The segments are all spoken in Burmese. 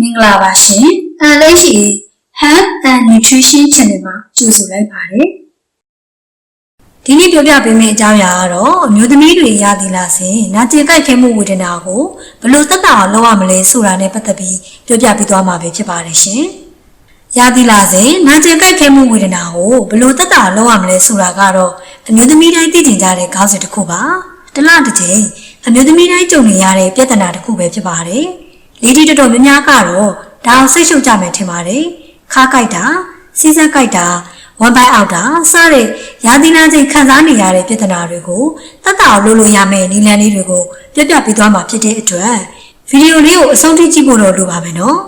မင်္ဂလာပါရှင်။အဲလေးရှိ Health and Nutrition Channel မှာကြိုဆိုလိုက်ပါတယ်။ဒီနေ့ပြောပြပေးမယ့်အကြောင်းအရာကတော့အမျိုးသမီးတွေရသည်လားစဉ်နာကျင်ကြိုက်ခဲမှုဝေဒနာကိုဘယ်လိုသက်သာအောင်လုပ်ရမလဲဆိုတာနဲ့ပတ်သက်ပြီးပြောပြပေးသွားမှာပဲဖြစ်ပါတယ်ရှင်။ရသည်လားစဉ်နာကျင်ကြိုက်ခဲမှုဝေဒနာကိုဘယ်လိုသက်သာအောင်လုပ်ရမလဲဆိုတာကတော့အမျိုးသမီးတိုင်းသိကျင်ကြတဲ့ခေါင်းစဉ်တစ်ခုပါ။တစ်လတစ်ချိန်အမျိုးသမီးတိုင်းကြုံနေရတဲ့ပြဿနာတစ်ခုပဲဖြစ်ပါတယ်။ လေဒီတော်တော်များများကတော့ဒါအောင်စိတ်ရှုပ်ကြမယ်ထင်ပါတယ်။ခါးကြိုက်တာစီးစက်ကြိုက်တာဝမ်ပိုင်အောက်တာစတဲ့ရာသီနာချိန်ခံစားနေရတဲ့ပြဿနာတွေကိုတတ်တာအောင်လုပ်လို့ရမယ့်နည်းလမ်းလေးတွေကိုပြပြပေးသွားမှာဖြစ်တဲ့အတွက်ဗီဒီယိုလေးကိုအဆုံးထိကြည့်ဖို့တော့လိုပါမယ်နော်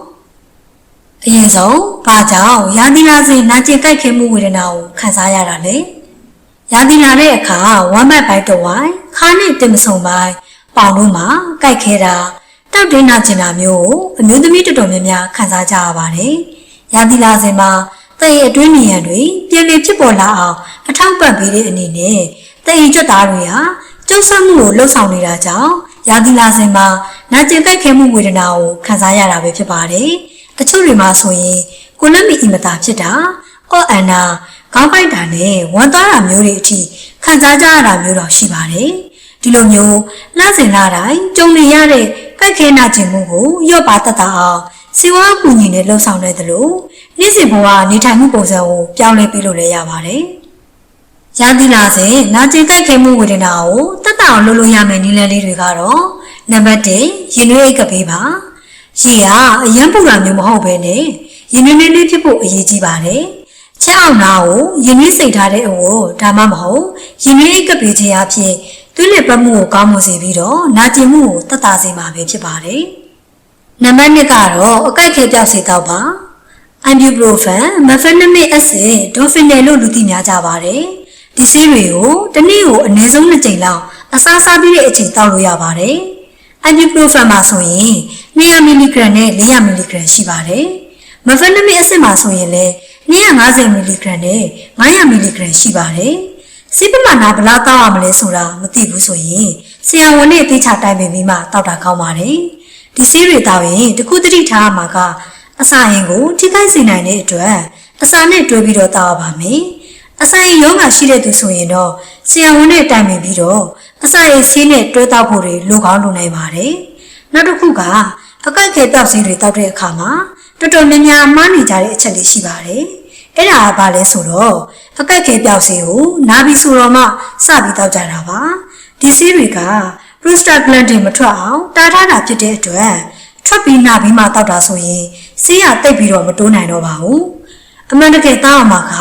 ။အရင်ဆုံးဘာကြောင့်ရာသီနာချိန်နာကျင်ကြိုက်ခဲမှုဝေဒနာကိုခံစားရတာလဲ။ရာသီနာတဲ့အခါဝမ်းမက်ပိုင်းတစ်ဝိုင်းခါနဲ့တင်မဆုံပိုင်းပေါင်တို့မှာကြိုက်ခဲတာ တောက်တင်းနာကျင်တာမျိုးကိုအမျိုးသမီးတော်တော်များများခံစားကြရပါတယ်။ရာသီနာစဉ်မှာတဲ့ရဲ့အတွင်းနေရတွေပြန်လည်ဖြစ်ပေါ်လာအောင်အထောက်ပံ့ပေးတဲ့အနေနဲ့တဲ့ရင်ကြွသားတွေဟာကျုပ်ဆမှုကိုလှုပ်ဆောင်နေတာကြောင့်ရာသီနာစဉ်မှာနာကျင်ကြိုက်ခဲမှုဝေဒနာကိုခံစားရတာပဲဖြစ်ပါတယ်။တချို့တွေမှာဆိုရင်ကိုလက်မီအီမတာဖြစ်တာအော့အန်နာခေါင်းပိုက်တာနဲ့ဝမ်းသွားတာမျိုးတွေအထိခံစားကြရတာမျိုးတော့ရှိပါတယ်။ဒီလိုမျိုးနှားစင်လာတိုင်းကြုံနေရတဲ့ ကြိုက်ခဲနာကျင်မှုကိုရော့ပါတတ်တာအောင်စီဝါကူညီနဲ့လှုပ်ဆောင်နေတယ်လို့နေ့စဉ်ဘဝနေထိုင်မှုပုံစံကိုပြောင်းလဲပြီးလို့လည်းရပါတယ်။ရာသီလာစဉ်နာကျင်ကြိုက်ခဲမှုဝေဒနာကိုတက်တာအောင်လုပ်လို့ရမယ့်နည်းလမ်းလေးတွေကတော့နံပါတ်1ရင်နွေးအိတ်ကပေးပါ။ရေကအရန်ပူတာမျိုးမဟုတ်ဘဲနဲ့ရင်နွေးနွေးလေးဖြစ်ဖို့အရေးကြီးပါတယ်။ချက်အောင်နာကိုရင်နွေးစိတ်ထားတဲ့အဝတ်ဒါမှမဟုတ်ရင်နွေးအိတ်ကပေးခြင်းအဖြစ် သွေးလည်ပတ်မှုကိုကောင်းမွန်စေပြီးတော့နာကျင်မှုကိုတက်တာစေမှာပဲဖြစ်ပါတယ်။နံပါတ်2ကတော့အကိုက်ခဲပြောက်စေတော့ပါ။ ibuprofen, mefenamic acid, dofenil လို့လူသိများကြပါတယ်။ဒီဆေးတွေကိုတစ်နေ့ကိုအနည်းဆုံး2ကြိမ်လောက်အစားစားပြီးတဲ့အချိန်တောက်လို့ရပါတယ်။ ibuprofen မှာဆိုရင်200 mg နဲ့400 mg ရှိပါတယ်။ mefenamic acid မှာဆိုရင်လည်း250 mg နဲ့500 mg ရှိပါတယ်။ စိပမာနာဘယ်လောက်တောက်ရမလဲဆိုတာမသိဘူးဆိုရင်ဆရာဝန်နဲ့အသေးချတိုင်ပင်ပြီးမှတောက်တာကောင်းပါတယ်။ဒီဆေးတွေတောက်ရင်တခုတတိထားမှာကအစာရင်ကိုထိခိုက်စေနိုင်တဲ့အတွက်အစာနဲ့တွဲပြီးတော့တောက်ရပါမယ်။အစာရင်ရောဂါရှိတဲ့သူဆိုရင်တော့ဆရာဝန်နဲ့တိုင်ပင်ပြီးတော့အစာရင်ဆေးနဲ့တွဲတောက်ဖို့တွေလိုကောင်းလိုနိုင်ပါတယ်။နောက်တစ်ခုကအကိုက်ခဲတောက်ဆေးတွေတောက်တဲ့အခါမှာတော်တော်များများမှားနေကြတဲ့အချက်လေးရှိပါတယ်။အဲ့ဒါကဘာလဲဆိုတော့ အကိုက်ခဲပြောက်ဆေးကိုနာပြီးဆိုတော့မှစပြီးတောက်ကြတာပါ။ဒီဆေးတွေက prostaglandin မထွက်အောင်တားထားတာဖြစ်တဲ့အတွက်ထွက်ပြီးနာပြီးမှတောက်တာဆိုရင်ဆေးရတိတ်ပြီးတော့မတိုးနိုင်တော့ပါဘူးအမှန်တကယ်တောက်အောင်မှာက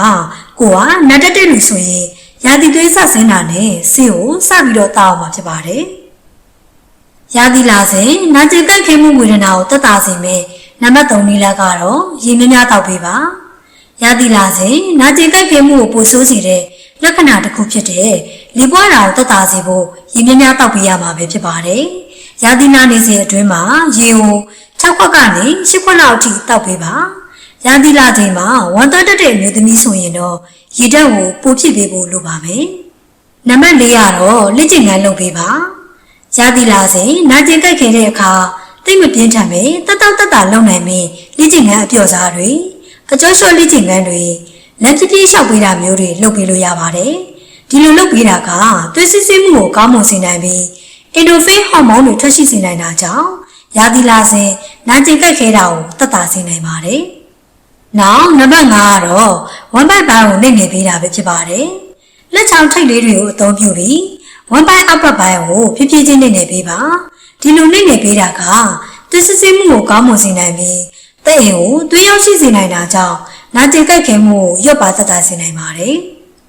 ကိုကနတ်တက်တဲ့လူဆိုရင်ရာသီသွေးဆက်ဆင်းတာနဲ့ဆေးကိုစပြီးတော့တောက်အောင်မှာဖြစ်ပါတယ်ရာသီလာစဉ်နာကျင်ကြိုက်ခဲမှုဝေဒနာကိုတက်တာစေမယ်နံပါတ်3နည်းလကတော့ရေများများတောက်ပေးပါ ရာသီလာစဉ်နာကျင်ကြိုက်ခဲမှုကိုပိုဆိုးစေတဲ့လက္ခဏာတစ်ခုဖြစ်တဲ့လေပွားတာကိုတက်တာစေဖို့ရေများများတောက်ပေးရမှာပဲဖြစ်ပါတယ်ရာသီနာနေစဉ်အတွင်းမှာရေကို6ခွက်ကနေ10ခွက်လောက်အထိတောက်ပေးပါရန်သီလာချိန်မှာဝန်တော်တက်တဲ့အမျိုးသမီးဆိုရင်တော့ရေတက်ကိုပိုဖြစ်ပေးဖို့လိုပါမယ်နံပါတ်၄ကတော့လက်ကျင်ငန်းလုပ်ပေးပါရန်သီလာစဉ်နာကျင်ကြိုက်ခင်တဲ့အခါတိတ်မပြင်းထန်ပဲတက်တောက်တက်တာလုံနိုင်မင်းလက်ကျင်ငန်းအပြော့စားတွေ အကျော်လျှော့လက်ကျင်ငန်းတွေလက်ပြပြလျှောက်ပေးတာမျိုးတွေလုပ်ပေးလို့ရပါတယ်ဒီလိုလုပ်ပေးတာကသွေးစစ်စစ်မှုကိုကောင်းမွန်စေနိုင်ပြီးအင်ဒိုဖိဟော်မုန်းတွေထွက်ရှိစေနိုင်တာကြောင့်ရာသီလာစဉ်နာကျင်ကြိုက်ခဲတာကိုတက်တာစေနိုင်ပါတယ်။နောက်နံပါတ်5ကတော့ဝမ်ပိုက်ပိုင်းကိုနှိမ့်နေပေးတာပဲဖြစ်ပါတယ်။လက်ချောင်းထိတ်လေးတွေကိုအသုံးပြုပြီးဝမ်ပိုက်အောက်ဘက်ပိုင်းကိုဖြည်းဖြည်းချင်းနှိမ့်နေပေးပါ။ဒီလိုနှိမ့်နေပေးတာကသွေးစစ်စစ်မှုကိုကောင်းမွန်စေနိုင်ပြီး တဲ့အိမ်ကိုသွေးရောက်ရှိစေနိုင်တာကြောင့်နာကျင်ကြိုက်ခဲမှုကိုရွတ်ပါတက်တာစေနိုင်ပါတယ်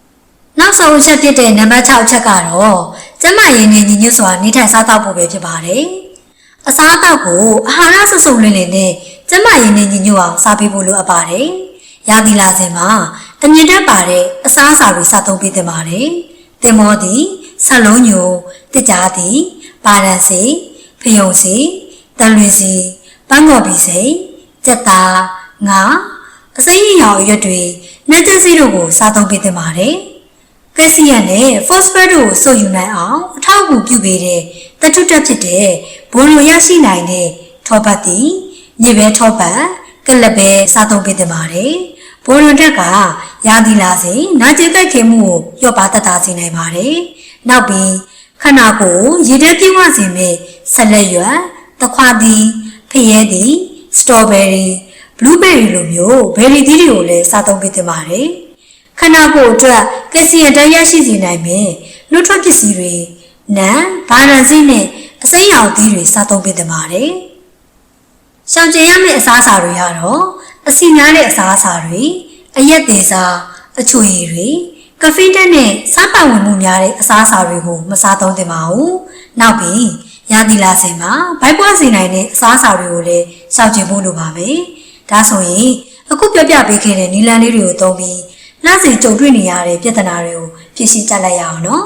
။နောက်ဆုံးအချက်ဖြစ်တဲ့နံပါတ်6အချက်ကတော့ကျမရင်းနဲ့ညီညွတ်စွာနေထိုင်စားသောက်ဖို့ပဲဖြစ်ပါတယ်။အစားအသောက်ကိုအာဟာရစုစုလင်းလင်းနဲ့ကျန်းမာရေးနဲ့ညီညွတ်အောင်စားပေးဖို့လိုအပ်ပါတယ်။ရာသီလာစဉ်မှာတမြင့်တက်ပါတဲ့အစားအစာတွေစားသုံးပေးသင့်ပါတယ်။တင်မောသည်ဆက်လုံးညိုတစ်ကြားသည်ပါရန်စီဖယုံစီတန်လွင်စီပန်းကော်ပီစိ ကြက်သားငါအစိမ်းရောင်ရွက်တွေနှက်ချက်စီတို့ကိုစားသုံးပေးသင့်ပါတယ်။ကက်ဆီယမ်နဲ့ phosphate တို့ကိုစုပ်ယူနိုင်အောင်အထောက်အကူပြုပေးတဲ့တထုတက်ဖြစ်တဲ့ဘိုလိုရရှိနိုင်တဲ့ထောပတ်တီညစ်ပဲထောပတ်ကလပ်ပဲစားသုံးပေးသင့်ပါတယ်ဘောရွန်တက်ကရာသီလာစဉ်နာကျင်ကြိုက်ခဲမှုကိုလျော့ပါတတ်တာစေနိုင်ပါတယ်နောက်ပြီးခန္ဓာကိုယ်ရေထဲပြေးဝစေမဲ့ဆက်လက်ရွက်သခွားသီးဖရဲသီး စတော်ဘယ်ရီဘလူးဘယ်ရီလိုမျိုးဘယ်ရီသီးတွေကိုလည်းစားသုံးပေးသင့်ပါတယ်ခန္ဓာကိုယ်အတွက်ကက်ဆီယမ်ဓာတ်ရရှိစေနိုင်မယ်နှုတ်ထွက်ပစ္စည်းတွေနံဗာရန်စီနဲ့အစိမ်းရောင်သီးတွေစားသုံးပေးသင့်ပါတယ်ရှောင်ကျဉ်ရမယ့်အစားအစာတွေကတော့အဆီများတဲ့အစားအစာတွေအရက်သေးစားအချွေရည်တွေကဖေးတက်နဲ့စားပါဝင်မှုများတဲ့အစားအစာတွေကိုမစားသုံးသင့်ပါဘူးနောက်ပြီး ရာသီလာစဉ်မှာဘိုက်ပွားစေနိုင်တဲ့အစားအစာတွေကိုလည်းရှောင်ကျဉ်ဖို့လိုပါမယ်ဒါဆိုရင်အခုပြောပြပေးခဲ့တဲ့နီလန်လေးတွေကိုသုံးပြီးနှားစီကြုံတွေ့နေရတဲ့ပြဿနာတွေကိုဖြေရှင်းကြလိုက်ရအောင်နော်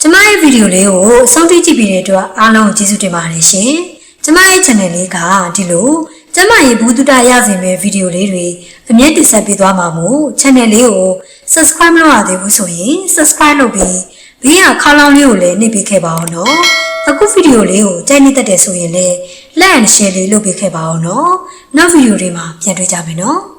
ကျမရဲ့ဗီဒီယိုလေးကိုအဆုံးထိကြည့်ပြီးတဲ့အတွက်အားလုံးကိုကျေးဇူးတင်ပါတယ်ရှင်။ကျမရဲ့ channel လေးကဒီလိုကျမရဲ့ဘူးတုဒရစေမယ့်ဗီဒီယိုလေးတွေအမြဲတည်ဆက်ပေးသွားမှာမို့ channel လေးကို subscribe မလုပ်ရသေးဘူးဆိုရင် subscribe လုပ်ပြီးဘေးကခေါင်းလောင်းလေးကိုလည်းနှိပ်ပေးခဲ့ပါအောင်နော်။ အခုဗီဒီယိုလေးကိုကြိုက်နေတတ်တယ်ဆိုရင်လည်း like and share လေးလုပ်ပေးခဲ့ပါအောင်နော်။နောက်ဗီဒီယိုတွေမှာပြန်တွေ့ကြမယ်နော်။